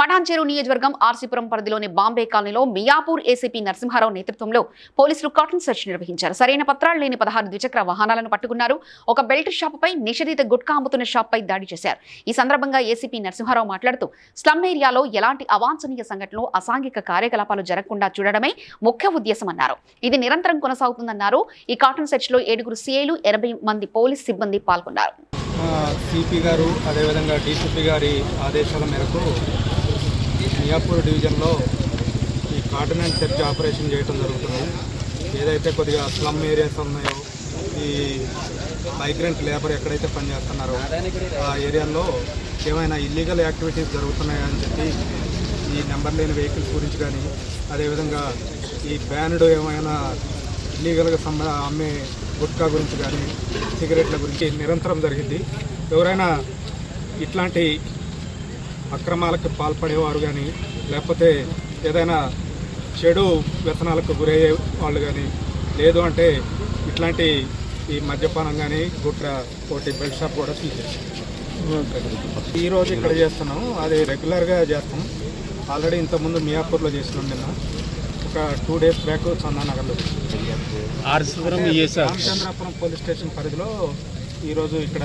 పటాన్చెరు నియోజకవర్గం ఆర్సీపురం పరిధిలోని బాంబే కాలనీలో మియాపూర్ ఏసీపీ నరసింహారావు నేతృత్వంలో పోలీసులు కాటన్ సెర్చ్ నిర్వహించారు సరైన పత్రాలు లేని పదహారు ద్విచక్ర వాహనాలను పట్టుకున్నారు ఒక బెల్ట్ షాపుపై నిషేధిత గుట్కా అమ్ముతున్న షాప్పై దాడి చేశారు ఈ సందర్భంగా ఏసీపీ నరసింహారావు మాట్లాడుతూ స్లమ్ ఏరియాలో ఎలాంటి అవాంఛనీయ సంఘటనలు అసాంఘిక కార్యకలాపాలు జరగకుండా చూడడమే ముఖ్య ఉద్దేశమన్నారు ఇది నిరంతరం కొనసాగుతుందన్నారు ఈ కాటన్ సెర్చ్ లో ఏడుగురు సీఐలు ఎనభై మంది పోలీస్ సిబ్బంది పాల్గొన్నారు సిపి గారు అదేవిధంగా డీసీపీ గారి ఆదేశాల మేరకు మియాపూర్ డివిజన్లో ఈ కాటన్ అండ్ చర్చ్ ఆపరేషన్ చేయడం జరుగుతుంది ఏదైతే కొద్దిగా స్లమ్ ఏరియాస్ ఉన్నాయో ఈ మైగ్రెంట్ లేబర్ ఎక్కడైతే పనిచేస్తున్నారో ఆ ఏరియాలో ఏమైనా ఇల్లీగల్ యాక్టివిటీస్ జరుగుతున్నాయని చెప్పి ఈ నెంబర్ లేని వెహికల్స్ గురించి కానీ అదేవిధంగా ఈ బ్యాన్డ్ ఏమైనా ఇల్లీగల్గా సంబ అమ్మే గుట్కా గురించి కానీ సిగరెట్ల గురించి నిరంతరం జరిగింది ఎవరైనా ఇట్లాంటి అక్రమాలకు పాల్పడేవారు కానీ లేకపోతే ఏదైనా చెడు వ్యసనాలకు గురయ్యే వాళ్ళు కానీ లేదు అంటే ఇట్లాంటి ఈ మద్యపానం కానీ గుట్ర ఒకటి బెల్ట్ షాప్ కూడా తీసేసాం ఈరోజు ఇక్కడ చేస్తున్నాం అది రెగ్యులర్గా చేస్తాం ఆల్రెడీ ఇంతకుముందు మియాపూర్లో చేసినాం నిన్న ఒక టూ డేస్ బ్యాక్ చందానగర్లో రామచంద్రాపురం పోలీస్ స్టేషన్ పరిధిలో ఈరోజు ఇక్కడ